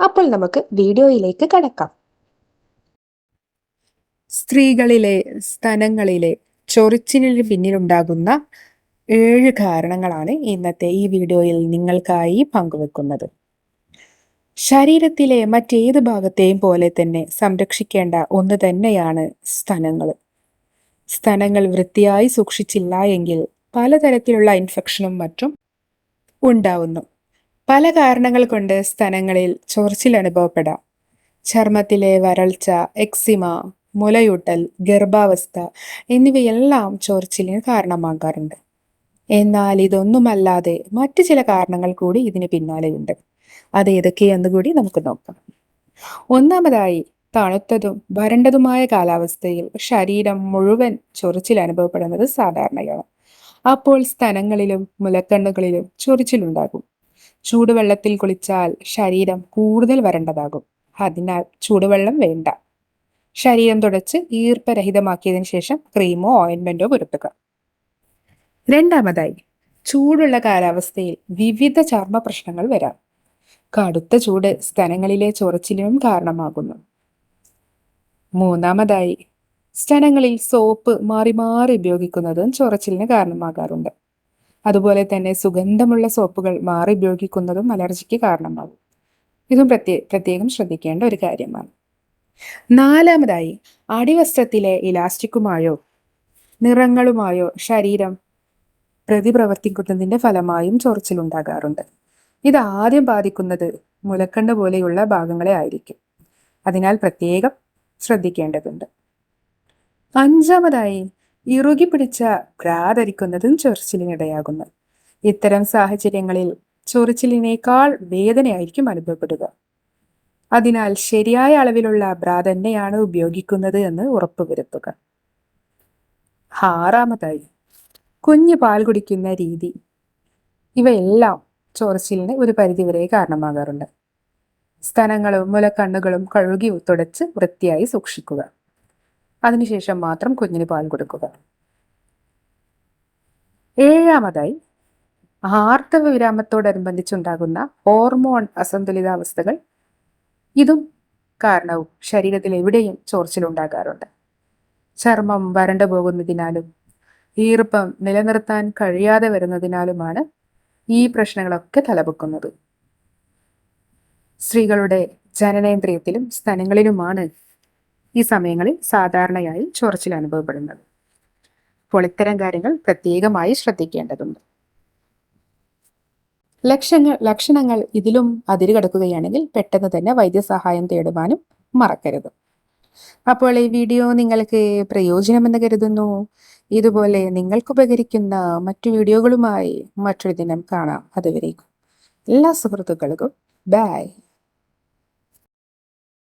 അപ്പോൾ നമുക്ക് വീഡിയോയിലേക്ക് കടക്കാം. സ്ത്രീകളിലെ സ്ഥലങ്ങളിലെ ചൊറിച്ചിലിന് പിന്നിലുണ്ടാകുന്ന ഏഴ് കാരണങ്ങളാണ് ഇന്നത്തെ ഈ വീഡിയോയിൽ നിങ്ങൾക്കായി പങ്കുവെക്കുന്നത്. ശരീരത്തിലെ മറ്റേത് ഭാഗത്തെയും പോലെ തന്നെ സംരക്ഷിക്കേണ്ട ഒന്ന് തന്നെയാണ് സ്ഥലങ്ങൾ സ്ഥലങ്ങൾ വൃത്തിയായി സൂക്ഷിച്ചില്ല എങ്കിൽ പലതരത്തിലുള്ള ഇൻഫെക്ഷനും മറ്റും ഉണ്ടാവുന്നു. പല കാരണങ്ങൾ കൊണ്ട് സ്തനങ്ങളിൽ ചൊറിച്ചിൽ അനുഭവപ്പെടാം. ചർമ്മത്തിലെ വരൾച്ച എക്സിമ മുലയൂട്ടൽ ഗർഭാവസ്ഥ എന്നിവയെല്ലാം ചൊറിച്ചിലിന് കാരണമാകാറുണ്ട്. എന്നാൽ ഇതൊന്നുമല്ലാതെ മറ്റു ചില കാരണങ്ങൾ കൂടി ഇതിന് പിന്നാലെയുണ്ട്. അത് ഏതൊക്കെയെന്ന് കൂടി നമുക്ക് നോക്കാം. ഒന്നാമതായി തണുത്തതും വരണ്ടതുമായ കാലാവസ്ഥയിൽ ശരീരം മുഴുവൻ ചൊറിച്ചിൽ അനുഭവപ്പെടുന്നത് സാധാരണയാണ്. അപ്പോൾ സ്തനങ്ങളിലും മുലക്കണ്ണുകളിലും ചൊറിച്ചിലുണ്ടാകും. ചൂടുവെള്ളത്തിൽ കുളിച്ചാൽ ശരീരം കൂടുതൽ വരണ്ടതാകും. അതിനാൽ ചൂടുവെള്ളം വേണ്ട. ശരീരം തുടച്ച് ഈർപ്പരഹിതമാക്കിയതിനു ശേഷം ക്രീമോ ഓയിൻമെന്റോ പുരട്ടുക. രണ്ടാമതായി ചൂടുള്ള കാലാവസ്ഥയിൽ വിവിധ ചർമ്മ പ്രശ്നങ്ങൾ വരാം. കടുത്ത ചൂട് സ്തനങ്ങളിലെ ചൊറിച്ചിലിനും കാരണമാകുന്നു. മൂന്നാമതായി സ്തനങ്ങളിൽ സോപ്പ് മാറി മാറി ഉപയോഗിക്കുന്നതും ചൊറച്ചിലിന് കാരണമാകാറുണ്ട്. അതുപോലെ തന്നെ സുഗന്ധമുള്ള സോപ്പുകൾ മാറി ഉപയോഗിക്കുന്നതും അലർജിക്ക് കാരണമാകും ഇതും പ്രത്യേ പ്രത്യേകം ശ്രദ്ധിക്കേണ്ട ഒരു കാര്യമാണ്. നാലാമതായി അടിവസ്ത്രത്തിലെ ഇലാസ്റ്റിക്കുമായോ നിറങ്ങളുമായോ ശരീരം പ്രതിപ്രവർത്തിക്കുന്നതിന്റെ ഫലമായും ചൊറിച്ചിലുണ്ടാകാറുണ്ട് ഇത് ആദ്യം ബാധിക്കുന്നത് മുലക്കണ്ണ് പോലെയുള്ള ഭാഗങ്ങളെ ആയിരിക്കും. അതിനാൽ പ്രത്യേകം ശ്രദ്ധിക്കേണ്ടതുണ്ട്. അഞ്ചാമതായി ഇറുകി പിടിച്ച ഭ്രാതരിക്കുന്നതും ചൊറിച്ചിലിനിടയാകുന്നു. ഇത്തരം സാഹചര്യങ്ങളിൽ ചൊറിച്ചിലിനേക്കാൾ വേദനയായിരിക്കും അനുഭവപ്പെടുക. അതിനാൽ ശരിയായ അളവിലുള്ള ബ്രാ തന്നെയാണ് ഉപയോഗിക്കുന്നത് എന്ന് ഉറപ്പുവരുത്തുക. ആറാമതായി കുഞ്ഞ് പാൽ കുടിക്കുന്ന രീതി. ഇവയെല്ലാം ചൊറിച്ചിലിന് ഒരു പരിധിവരെ കാരണമാകാറുണ്ട്. സ്തനങ്ങളും മുലക്കണ്ണുകളും കഴുകി തുടച്ച് വൃത്തിയായി സൂക്ഷിക്കുക. അതിനുശേഷം മാത്രം കുഞ്ഞിന് പാൽ കൊടുക്കുക. ഏഴാമതായി ആർത്തവ വിരാമത്തോടനുബന്ധിച്ചുണ്ടാകുന്ന ഹോർമോൺ അസന്തുലിതാവസ്ഥകൾ. ഇതും കാരണവും ശരീരത്തിൽ എവിടെയും ചോർച്ചിലുണ്ടാകാറുണ്ട് ചർമ്മം വരണ്ടു പോകുന്നതിനാലും ഈർപ്പം നിലനിർത്താൻ കഴിയാതെ വരുന്നതിനാലുമാണ് ഈ പ്രശ്നങ്ങളൊക്കെ തലപൊക്കുന്നത്. സ്ത്രീകളുടെ ജനനേന്ദ്രിയത്തിലും സ്തനങ്ങളിലുമാണ് ഈ സമയങ്ങളിൽ സാധാരണയായി ചൊറച്ചിൽ അനുഭവപ്പെടുന്നത്. അപ്പോൾ ഇത്തരം കാര്യങ്ങൾ പ്രത്യേകമായി ശ്രദ്ധിക്കേണ്ടതുണ്ട്. ലക്ഷങ്ങൾ ലക്ഷണങ്ങൾ ഇതിലും അതിരുകടക്കുകയാണെങ്കിൽ പെട്ടെന്ന് തന്നെ വൈദ്യസഹായം തേടുവാനും മറക്കരുത്. അപ്പോൾ ഈ വീഡിയോ നിങ്ങൾക്ക് പ്രയോജനമെന്ന് കരുതുന്നു. ഇതുപോലെ നിങ്ങൾക്ക് ഉപകരിക്കുന്ന മറ്റു വീഡിയോകളുമായി മറ്റൊരു ദിനം കാണാം. അതുവരേക്കും എല്ലാ സുഹൃത്തുക്കൾക്കും ബൈ.